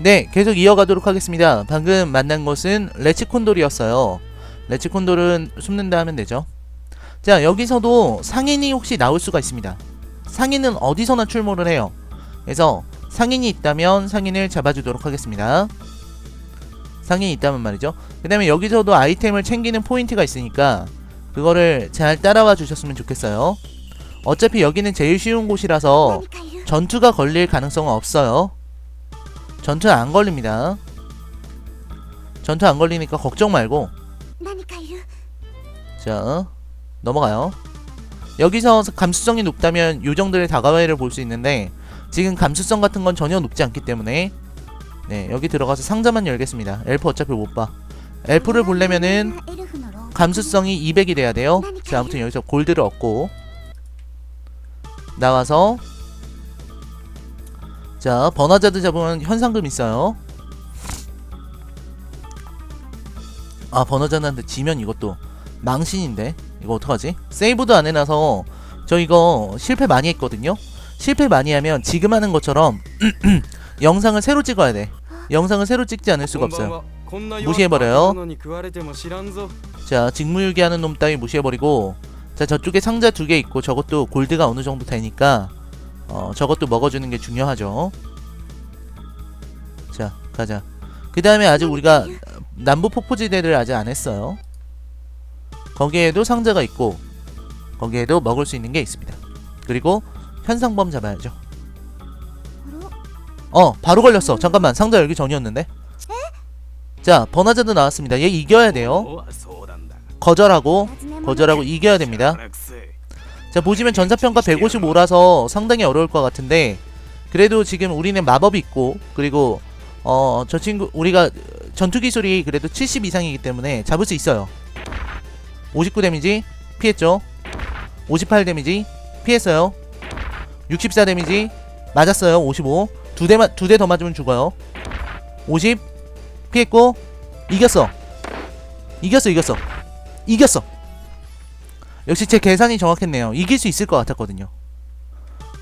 네, 계속 이어가도록 하겠습니다. 방금 만난 것은 레츠콘돌이었어요. 레츠콘돌은 숨는다 하면 되죠. 자, 여기서도 상인이 혹시 나올 수가 있습니다. 상인은 어디서나 출몰을 해요. 그래서 상인이 있다면 상인을 잡아주도록 하겠습니다. 상인이 있다면 말이죠. 그 다음에 여기서도 아이템을 챙기는 포인트가 있으니까 그거를 잘 따라와 주셨으면 좋겠어요. 어차피 여기는 제일 쉬운 곳이라서 전투가 걸릴 가능성은 없어요. 전투 안 걸립니다. 전투 안 걸리니까 걱정 말고 자 넘어가요. 여기서 감수성이 높다면 요정들의 다가와이를 볼 수 있는데 지금 감수성 같은 건 전혀 높지 않기 때문에 네 여기 들어가서 상자만 열겠습니다. 엘프 어차피 못 봐. 엘프를 보려면은 감수성이 200이 돼야 돼요. 자 아무튼 여기서 골드를 얻고 나와서 자, 번화자드 잡으면 현상금 있어요. 아, 번화자드한테 지면 이것도 망신인데 이거 어떡하지? 세이브도 안 해놔서 저 이거 실패 많이 했거든요. 실패 많이 하면 지금 하는 것처럼 영상을 새로 찍어야 돼. 영상을 새로 찍지 않을 수가 없어요. 무시해버려요. 자 직무유기 하는 놈 따위 무시해버리고 자 저쪽에 상자 두 개 있고 저것도 골드가 어느 정도 되니까 어 저것도 먹어주는 게 중요하죠. 자 가자. 그 다음에 아직 우리가 남부 폭포지대를 아직 안 했어요. 거기에도 상자가 있고 거기에도 먹을 수 있는 게 있습니다. 그리고 현상범 잡아야죠. 어 바로 걸렸어. 잠깐만 상자 열기 전이었는데. 자 번화자도 나왔습니다. 얘 이겨야 돼요. 거절하고 거절하고 이겨야 됩니다. 자 보시면 전사평가 155라서 상당히 어려울 것 같은데 그래도 지금 우리는 마법이 있고 그리고 어 저 친구 우리가 전투 기술이 그래도 70 이상이기 때문에 잡을 수 있어요. 59 데미지 피했죠. 58 데미지 피했어요. 64 데미지 맞았어요. 55 두 대만 두 대 더 맞으면 죽어요. 50 피했고 이겼어. 이겼어 이겼어. 이겼어. 역시 제 계산이 정확했네요. 이길 수 있을 것 같았거든요.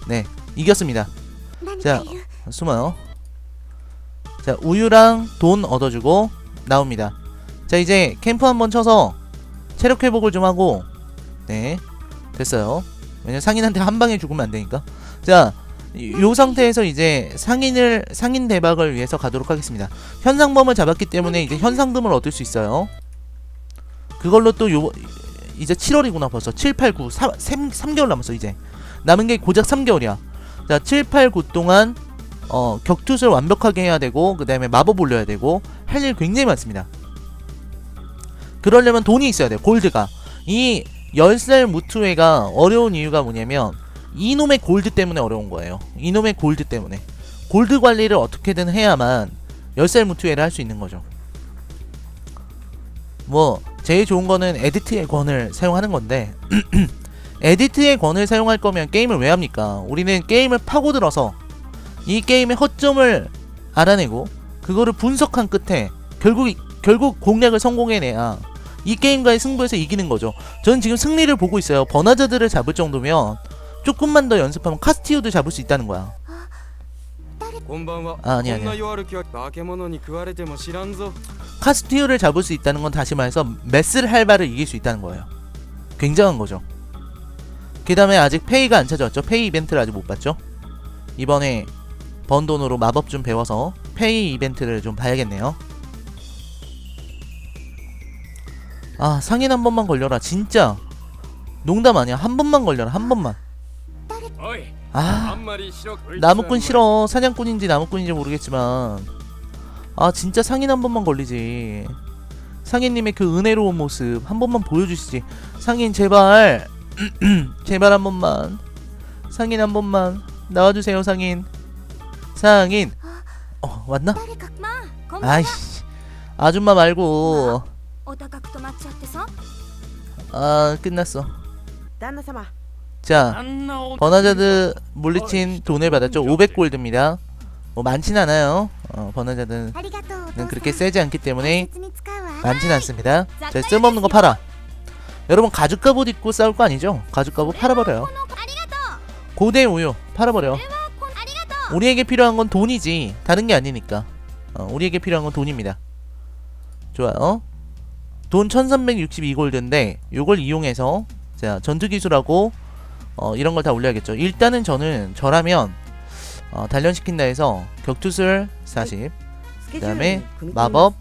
네, 이겼습니다. 자, 숨어요. 자, 우유랑 돈 얻어주고 나옵니다. 자, 이제 캠프 한번 쳐서 체력 회복을 좀 하고 네, 됐어요. 왜냐 상인한테 한 방에 죽으면 안 되니까. 자, 요 상태에서 이제 상인을 상인 대박을 위해서 가도록 하겠습니다. 현상범을 잡았기 때문에 이제 현상금을 얻을 수 있어요. 그걸로 또 요 이제 7월이구나 벌써. 7, 8, 9 3, 3 개월 남았어 이제. 남은 게 고작 3개월이야. 자 7, 8, 9 동안 어 격투술 완벽하게 해야 되고 그 다음에 마법 올려야 되고 할 일 굉장히 많습니다. 그러려면 돈이 있어야 돼요 골드가. 이 10살 무투회가 어려운 이유가 뭐냐면 이놈의 골드 때문에 어려운 거예요. 이놈의 골드 때문에. 골드 관리를 어떻게든 해야만 10살 무투회를 할 수 있는 거죠. 뭐 제일 좋은 거는 에디트의 권을 사용하는 건데 에디트의 권을 사용할 거면 게임을 왜 합니까? 우리는 게임을 파고들어서 이 게임의 허점을 알아내고 그거를 분석한 끝에 결국 이- 결국 공략을 성공해내야 이 게임과의 승부에서 이기는 거죠. 저는 지금 승리를 보고 있어요. 번화자들을 잡을 정도면 조금만 더 연습하면 카스티오도 잡을 수 있다는 거야. 아, 아니 아니. 카스티오를 잡을 수 있다는 건 다시 말해서 메슬 할바를 이길 수 있다는 거예요. 굉장한 거죠. 그 다음에 아직 페이가 안 찾아왔죠. 페이 이벤트를 아직 못 봤죠. 이번에 번 돈으로 마법 좀 배워서 페이 이벤트를 좀 봐야겠네요. 아 상인 한 번만 걸려라 진짜 농담 아니야 한 번만 걸려라 한 번만 어이 아 나무꾼 싫어. 사냥꾼인지 나무꾼인지 모르겠지만. 아 진짜 상인 한 번만 걸리지. 상인님의 그 은혜로운 모습 한 번만 보여주시지. 상인 제발. 제발 한 번만. 상인 한 번만. 나와주세요 상인. 상인. 어 왔나? 아이씨. 아줌마 말고. 아 끝났어. 자 버나자드 물리친 돈을 받았죠. 500골드입니다. 뭐 많진 않아요. 어, 버나자드는 그렇게 세지 않기 때문에 많진 않습니다. 자 쓸모없는 거 팔아. 여러분 가죽 갑옷 입고 싸울 거 아니죠? 가죽 갑옷 팔아버려요. 고대 우유 팔아버려요. 우리에게 필요한 건 돈이지. 다른 게 아니니까. 어, 우리에게 필요한 건 돈입니다. 좋아요. 돈 1362골드인데 이걸 이용해서 자 전투기술하고 어, 이런 걸 다 올려야겠죠. 일단은 저는 저라면 어, 단련시킨다 해서 격투술 40 그 다음에 마법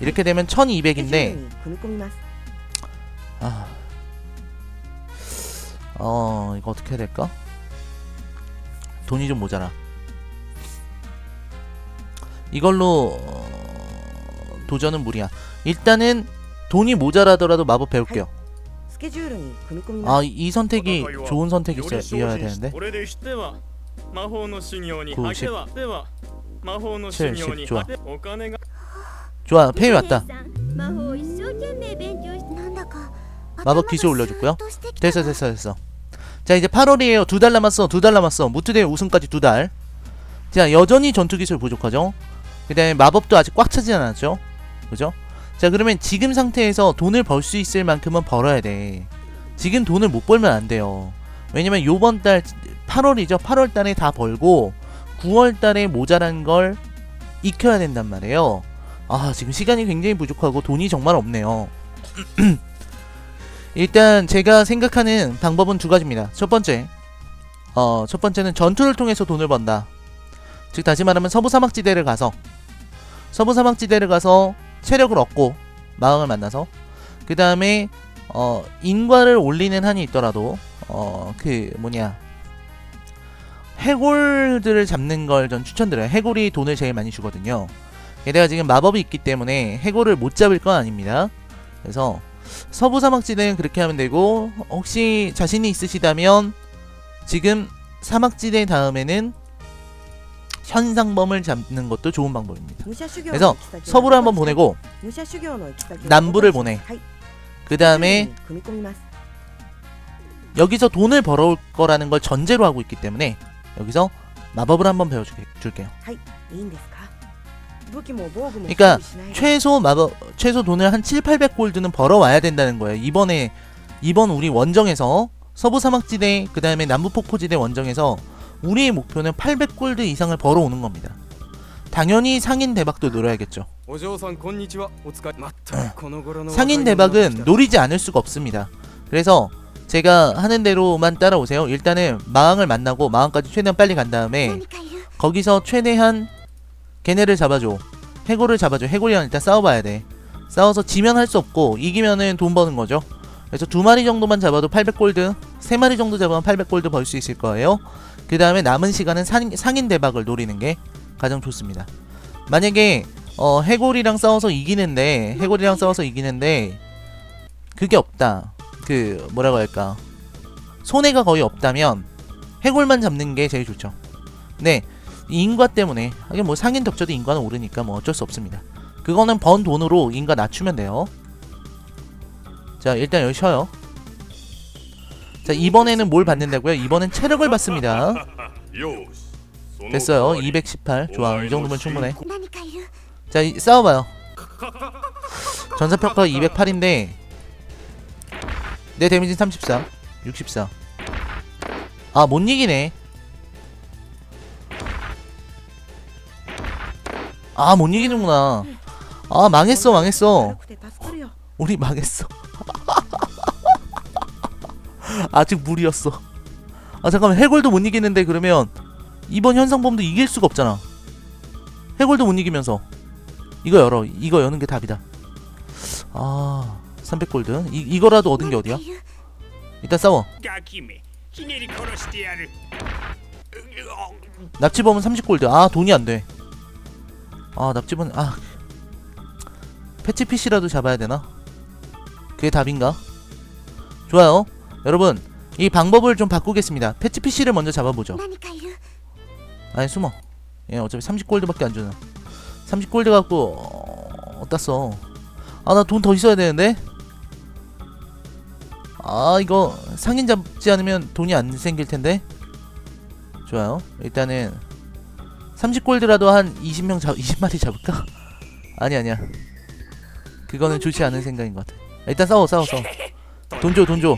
이렇게 되면 1200인데 아, 어 이거 어떻게 해야 될까? 돈이 좀 모자라. 이걸로 어, 도전은 무리야. 일단은 돈이 모자라더라도 마법 배울게요. 아, 이 선택이 좋은 선택이어야 되는데. これでしては魔法の修行にこう明けはでは魔法の修行にチェルシー明けお金が 좋아, 페이 왔다. 魔法を一生懸命勉強してなんだか 마법 기술 올려줬고요. としてきた 됐어, 됐어, 됐어. 자, 이제 8월이에요. 두 달 남았어. 두 달 남았어. 무트대회 우승까지 두 달. 자, 여전히 전투 기술 부족하죠. 그다음에 마법도 아직 꽉 차지 않았죠. 그죠? 자, 그러면 지금 상태에서 돈을 벌 수 있을 만큼은 벌어야 돼. 지금 돈을 못 벌면 안 돼요. 왜냐면 요번 달 8월이죠. 8월 달에 다 벌고 9월 달에 모자란 걸 익혀야 된단 말이에요. 아, 지금 시간이 굉장히 부족하고 돈이 정말 없네요. 일단 제가 생각하는 방법은 두 가지입니다. 첫 번째, 어, 첫 번째는 전투를 통해서 돈을 번다. 즉 다시 말하면 서부 사막지대를 가서 서부 사막지대를 가서 체력을 얻고 마왕을 만나서 그 다음에 어, 인과를 올리는 한이 있더라도 어, 그 뭐냐 해골들을 잡는 걸 전 추천드려요. 해골이 돈을 제일 많이 주거든요. 게다가 지금 마법이 있기 때문에 해골을 못 잡을 건 아닙니다. 그래서 서부 사막지대는 그렇게 하면 되고 혹시 자신이 있으시다면 지금 사막지대 다음에는 현상범을 잡는 것도 좋은 방법입니다. 그래서 서부를 한번 보내고 남부를 보내. 그 다음에 여기서 돈을 벌어올 거라는 걸 전제로 하고 있기 때문에 여기서 마법을 한번 배워줄게요. 그러니까 최소 마법 최소 돈을 한 7, 800 골드는 벌어와야 된다는 거예요. 이번에 이번 우리 원정에서 서부 사막지대 그 다음에 남부 폭포지대 원정에서 우리의 목표는 800골드 이상을 벌어오는 겁니다. 당연히 상인 대박도 노려야겠죠. 상인 대박은 노리지 않을 수가 없습니다. 그래서 제가 하는 대로만 따라오세요. 일단은 마왕을 만나고 마왕까지 최대한 빨리 간 다음에 거기서 최대한 걔네를 잡아줘. 해골을 잡아줘. 해골이랑 일단 싸워봐야 돼. 싸워서 지면 할 수 없고 이기면은 돈 버는 거죠. 그래서 두 마리 정도만 잡아도 800골드, 세 마리 정도 잡으면 800골드 벌 수 있을 거예요. 그 다음에 남은 시간은 상, 상인 대박을 노리는 게 가장 좋습니다. 만약에 어, 해골이랑 싸워서 이기는데 해골이랑 싸워서 이기는데 그게 없다. 그 뭐라고 할까 손해가 거의 없다면 해골만 잡는 게 제일 좋죠. 네. 이 인과 때문에 하긴 뭐 상인 덕저도 인과는 오르니까 뭐 어쩔 수 없습니다. 그거는 번 돈으로 인과 낮추면 돼요. 자 일단 여기 쉬어요. 자 이번에는 뭘 받는다고요? 이번엔 체력을 받습니다. 됐어요. 218 좋아 이 정도면 충분해. 자 이, 싸워봐요. 전사평가 208인데 내 데미지는 34 64 아 못 이기네. 아 못 이기는구나. 아 망했어 망했어. 우리 망했어. 아직 무리였어. 아 잠깐만. 해골도 못 이기는데 그러면 이번 현상범도 이길 수가 없잖아. 해골도 못 이기면서. 이거 열어. 이거 여는 게 답이다. 아 300골드. 이, 이거라도 얻은 게 어디야? 일단 싸워. 납치범은 30골드. 아 돈이 안돼. 아 납치범 아. 패치피시라도 잡아야 되나? 그게 답인가? 좋아요. 여러분 이 방법을 좀 바꾸겠습니다. 패치 PC를 먼저 잡아보죠. 아니 숨어. 예 어차피 30골드밖에 안 주나. 30골드 갖고 어... 어따 써? 아 나 돈 더 있어야 되는데? 아 이거 상인 잡지 않으면 돈이 안 생길 텐데? 좋아요. 일단은 30골드라도 한 20명 잡 20마리 잡을까? 아니 아니야. 그거는 좋지 않은 생각인 것 같아. 일단 싸워 싸워 싸워. 돈 줘 돈줘.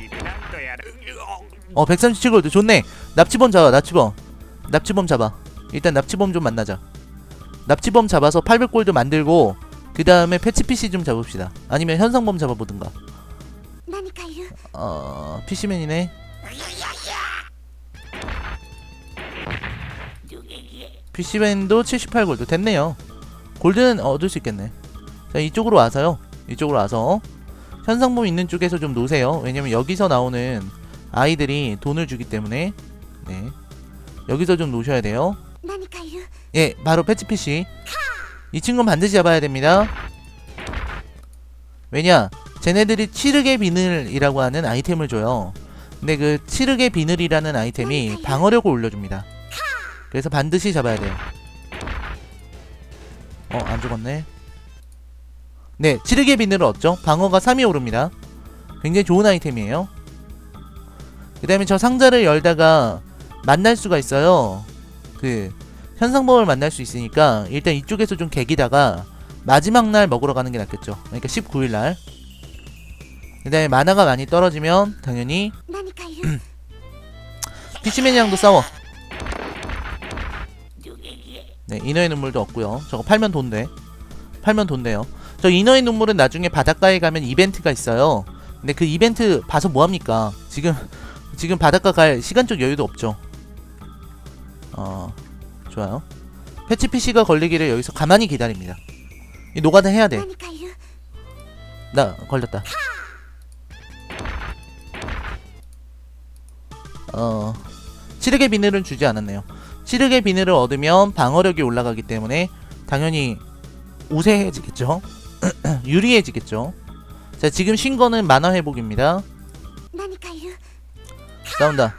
어 137골드 좋네. 납치범 잡아 납치범. 납치범 잡아. 일단 납치범 좀 만나자. 납치범 잡아서 800골드 만들고 그 다음에 패치 PC 좀 잡읍시다. 아니면 현상범 잡아보든가. 어... PC맨이네. PC맨도 78골드 됐네요. 골드는 어, 얻을 수 있겠네. 자 이쪽으로 와서요. 이쪽으로 와서. 현상범 있는 쪽에서 좀 노세요. 왜냐면 여기서 나오는 아이들이 돈을 주기 때문에. 네. 여기서 좀 노셔야 돼요. 예 바로 패치피쉬 이 친구는 반드시 잡아야 됩니다. 왜냐 쟤네들이 치르게 비늘이라고 하는 아이템을 줘요. 근데 그 치르게 비늘이라는 아이템이 방어력을 올려줍니다. 그래서 반드시 잡아야 돼요. 어 안 죽었네. 네 치르게 비늘을 얻죠? 방어가 3이 오릅니다. 굉장히 좋은 아이템이에요. 그 다음에 저 상자를 열다가 만날 수가 있어요. 그 현상범을 만날 수 있으니까 일단 이쪽에서 좀 개기다가 마지막 날 먹으러 가는 게 낫겠죠. 그러니까 19일날. 그 다음에 만화가 많이 떨어지면 당연히 피치맨이랑도 싸워. 네 인어의 눈물도 없고요. 저거 팔면 돈 돼. 팔면 돈 돼요. 저 인어의 눈물은 나중에 바닷가에 가면 이벤트가 있어요. 근데 그 이벤트 봐서 뭐합니까? 지금 지금 바닷가 갈 시간적 여유도 없죠. 어 좋아요. 패치 PC가 걸리기를 여기서 가만히 기다립니다. 이 노가다 해야 돼나 걸렸다. 어 치르게 비늘은 주지 않았네요. 치르게 비늘을 얻으면 방어력이 올라가기 때문에 당연히 우세해지겠죠? 유리해지겠죠? 자 지금 신거는 만화 회복입니다. 나온다.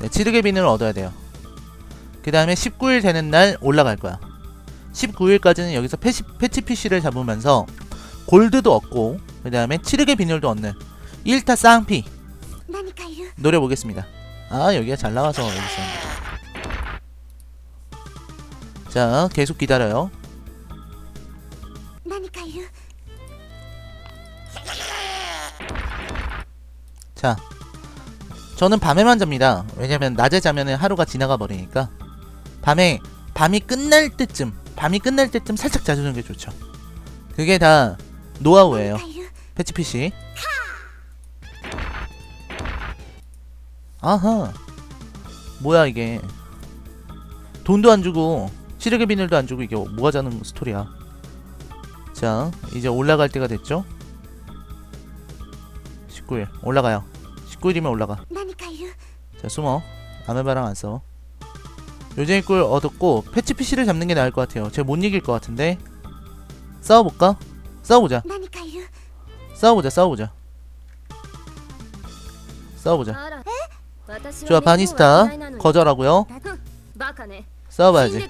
네, 치르게 비늘 얻어야 돼요. 그 다음에 19일 되는 날 올라갈 거야. 19일까지는 여기서 패시, 패치 PC를 잡으면서 골드도 얻고 그 다음에 치르게 비늘도 얻는 1타 쌍피. 노려보겠습니다. 아 여기가 잘 나와서 자 계속 기다려요. 자 저는 밤에만 잡니다. 왜냐면 낮에 자면 하루가 지나가 버리니까. 밤에 밤이 끝날 때쯤 밤이 끝날 때쯤 살짝 자주는 게 좋죠. 그게 다 노하우예요. 패치피시. 아하. 뭐야 이게. 돈도 안 주고 시력의 비늘도 안 주고 이게 뭐 하자는 스토리야? 자 이제 올라갈 때가 됐죠? 19일. 올라가요. 19일이면 올라가. 자 숨어. 아메바랑 안 싸워 요정의 꿀 얻었고 패치 PC를 잡는 게 나을 것 같아요. 제가 못 이길 것 같은데. 싸워볼까? 싸워보자. 싸워보자 싸워보자. 싸워보자. 좋아 바니스타 거절하고요. 싸워봐야지.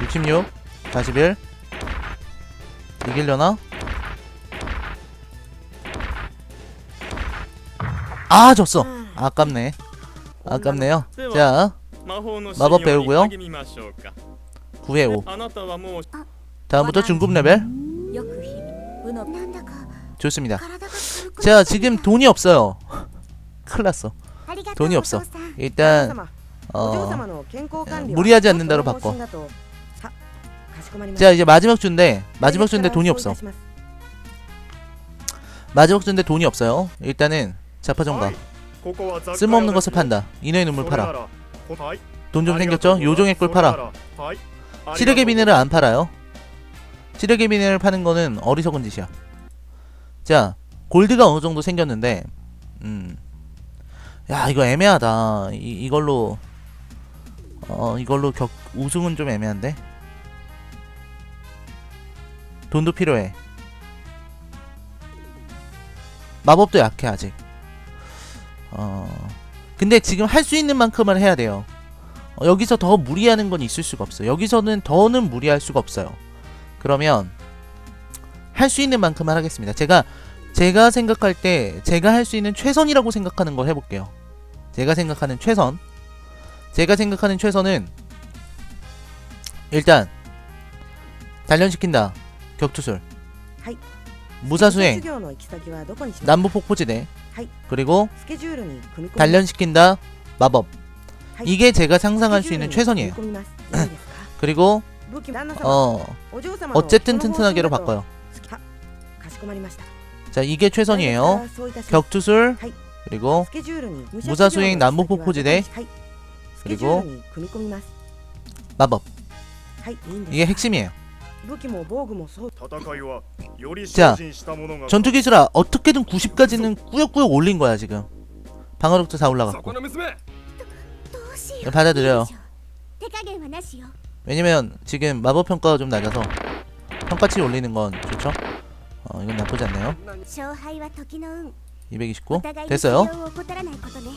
66 41 이길려나? 아 졌어. 아깝네. 아깝네요. 자 마법 배우고요. 9회5 다음부터 중급 레벨? 좋습니다. 자 지금 돈이 없어요. 큰일났어. 돈이 없어. 일단 어, 무리하지 않는다로 바꿔. 자 이제 마지막 주인데 마지막 주인데 돈이 없어. 마지막 주인데 돈이 없어요. 일단은 자파정감 쓸모없는 것을 판다. 인의 눈물 팔아. 돈 좀 생겼죠? 요정의 꿀 팔아. 시력의 비늘을 안 팔아요? 시력의 비늘을 파는 거는 어리석은 짓이야. 자 골드가 어느 정도 생겼는데 음. 야 이거 애매하다. 이, 이걸로 어 이걸로 격, 우승은 좀 애매한데? 돈도 필요해. 마법도 약해 아직. 어, 근데 지금 할 수 있는 만큼만 해야 돼요. 어, 여기서 더 무리하는 건 있을 수가 없어요. 여기서는 더는 무리할 수가 없어요. 그러면 할 수 있는 만큼만 하겠습니다. 제가 제가 생각할 때 제가 할 수 있는 최선이라고 생각하는 걸 해볼게요. 제가 생각하는 최선. 제가 생각하는 최선은 일단 단련시킨다. 격투술. 무사수행. 남부폭포지대. 그리고 단련시킨다. 마법. 이게 제가 상상할 수 있는 최선이에요. 그리고 어 어쨌든 튼튼하게로 바꿔요. 자 이게 최선이에요. 격투술 그리고 무사수행 남북포 포지대 그리고 마법. 이게 핵심이에요. 武器も防具もそう戦いはより 자 精進したものが 전투 기술아 어떻게든 90까지는 꾸역꾸역 올린 거야 지금 방어력도 다 올라갔고 娘どうしよ 네, 받아들여요 手加減はなしよ 왜냐면 지금 마법 평가가 좀 낮아서 평가치 올리는 건 좋죠 어 이건 나쁘지 않네요 勝敗は時の運お 229 互いに 됐어요 使用を怠らないことね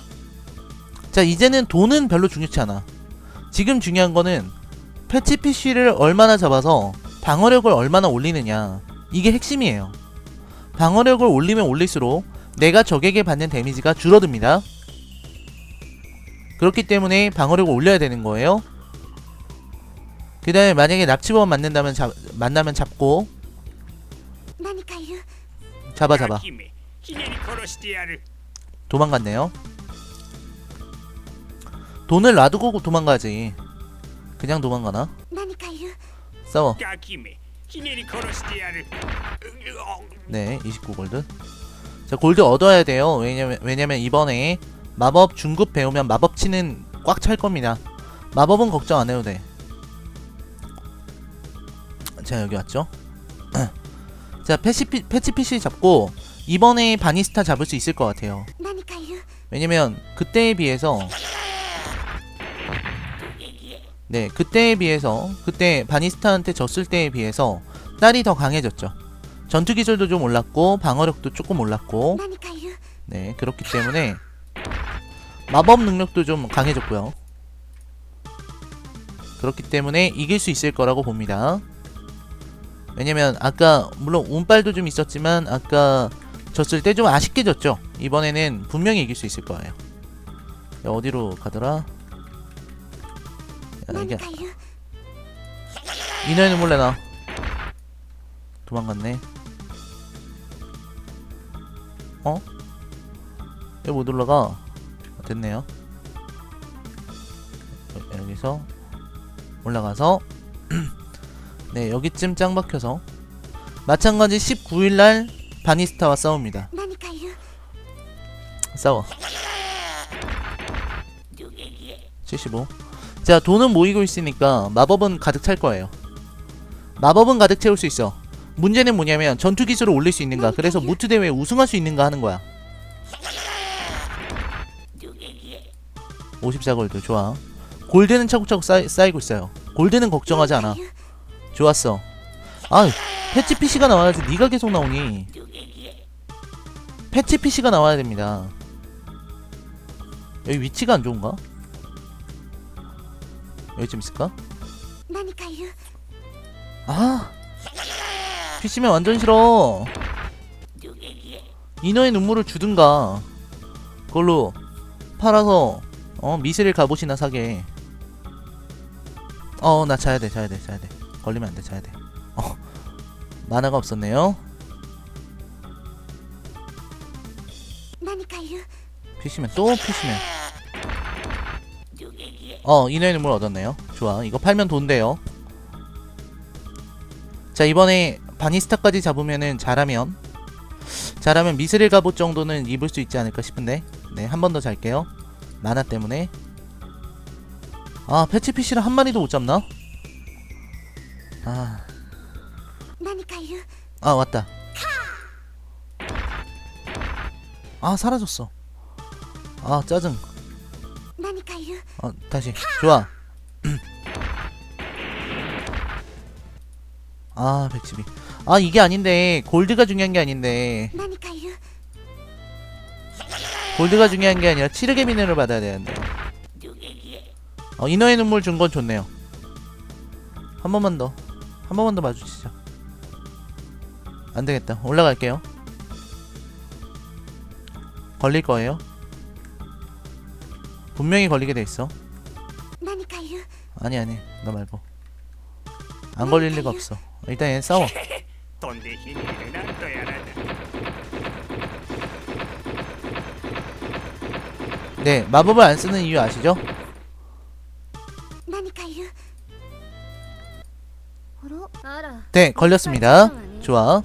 자 이제는 돈은 별로 중요치 않아 지금 중요한 거는 패치 PC를 얼마나 잡아서 방어력을 얼마나 올리느냐 이게 핵심이에요. 방어력을 올리면 올릴수록 내가 적에게 받는 데미지가 줄어듭니다. 그렇기 때문에 방어력을 올려야 되는 거예요. 그 다음에 만약에 납치범 만난다면 잡, 만나면 잡고 잡아 잡아 도망갔네요. 돈을 놔두고 도망가지. 그냥 도망가나? 싸워 네 29골드. 자 골드 얻어야 돼요. 왜냐면, 왜냐면 이번에 마법 중급 배우면 마법치는 꽉 찰 겁니다. 마법은 걱정 안 해도 돼 자 여기 왔죠? 자 패시피, 패치피시 잡고 이번에 바니스타 잡을 수 있을 것 같아요. 왜냐면 그때에 비해서 네, 그때에 비해서 그때 바니스타한테 졌을 때에 비해서 딸이 더 강해졌죠. 전투 기술도 좀 올랐고 방어력도 조금 올랐고 네, 그렇기 때문에 마법 능력도 좀 강해졌고요. 그렇기 때문에 이길 수 있을 거라고 봅니다. 왜냐면 아까 물론 운빨도 좀 있었지만 아까 졌을 때 좀 아쉽게 졌죠. 이번에는 분명히 이길 수 있을 거예요. 네, 어디로 가더라? 아, 이게 인연이 몰래 나 도망갔네. 어? 여못 올라가. 아, 됐네요. 여기서 올라가서 네 여기쯤 짱 박혀서 마찬가지 19일날 바니스타와 싸웁니다. 싸워. 75 자 돈은 모이고 있으니까 마법은 가득 찰 거예요. 마법은 가득 채울 수 있어. 문제는 뭐냐면 전투 기술을 올릴 수 있는가. 그래서 무트 대회에 우승할 수 있는가 하는 거야. 54골드. 좋아. 골드는 차곡차곡 쌓이, 쌓이고 있어요. 골드는 걱정하지 않아. 좋았어. 아 패치 PC가 나와야지. 니가 계속 나오니. 패치 PC가 나와야 됩니다. 여기 위치가 안 좋은가? 여기쯤 있을까? 아! PC맨 완전 싫어. 인어의 눈물을 주든가. 그걸로 팔아서 어 미스릴 갑옷이나 사게. 어 나 자야돼 자야돼 자야돼. 걸리면 안돼 자야돼. 어 만화가 없었네요. 피시맨 또 피시맨 어 인화인물 얻었네요? 좋아. 이거 팔면 돈 돼요. 자 이번에 바니스타까지 잡으면은 잘하면 잘하면 미스릴 갑옷 정도는 입을 수 있지 않을까 싶은데. 네 한 번 더 잘게요. 나나 때문에. 아 패치피쉬를 한 마리도 못 잡나? 아... 아 왔다. 아 사라졌어. 아 짜증. 어 다시. 좋아. 아 백지비 아 이게 아닌데. 골드가 중요한 게 아닌데. 골드가 중요한 게 아니라 치르게 미네를 받아야 되는데. 어 인어의 눈물 준 건 좋네요. 한 번만 더 한 번만 더 마주치자 안되겠다. 올라갈게요. 걸릴 거예요? 분명히 걸리게 돼 있어. 아니 아니 너 말고 안 걸릴 리가 없어. 일단 얘 싸워. 네 마법을 안 쓰는 이유 아시죠? 네 걸렸습니다. 좋아.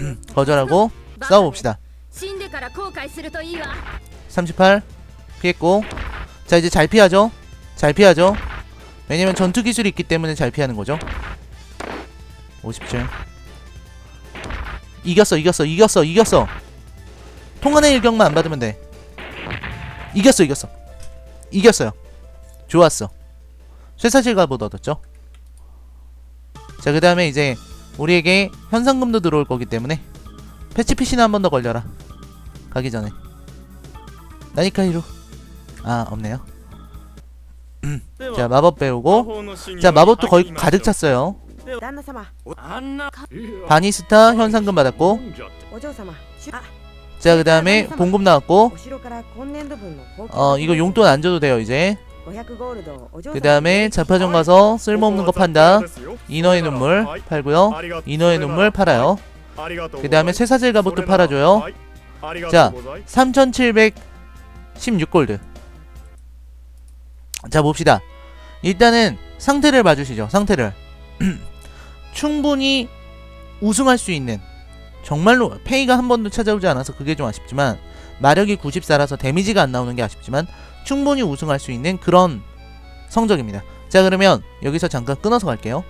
음, 거절하고 싸워봅시다. 38 피했고. 자 이제 잘 피하죠? 잘 피하죠? 왜냐면 전투 기술이 있기 때문에 잘 피하는 거죠? 57 이겼어 이겼어 이겼어 이겼어. 통한의 일격만 안 받으면 돼. 이겼어 이겼어. 이겼어요. 좋았어. 쇠사실 갑옷 얻었죠? 자 그 다음에 이제 우리에게 현상금도 들어올 거기 때문에 패치 피신 한번 더 걸려라. 가기 전에. 나니까이로. 아 없네요. 음. 자 마법 배우고. 자 마법도 거의 가득 찼어요. 바니스타 현상금 받았고. 자 그 다음에 봉급 나왔고. 어 이거 용돈 안 줘도 돼요 이제. 그 다음에 자파점 가서 쓸모없는 거 판다. 인어의 눈물 팔고요. 인어의 눈물 팔아요. 그 다음에 쇠사슬 갑옷도 팔아줘요. 자 3700 3716골드. 자 봅시다. 일단은 상태를 봐주시죠 상태를. 충분히 우승할 수 있는 정말로 페이가 한 번도 찾아오지 않아서 그게 좀 아쉽지만 마력이 94라서 데미지가 안 나오는 게 아쉽지만 충분히 우승할 수 있는 그런 성적입니다. 자 그러면 여기서 잠깐 끊어서 갈게요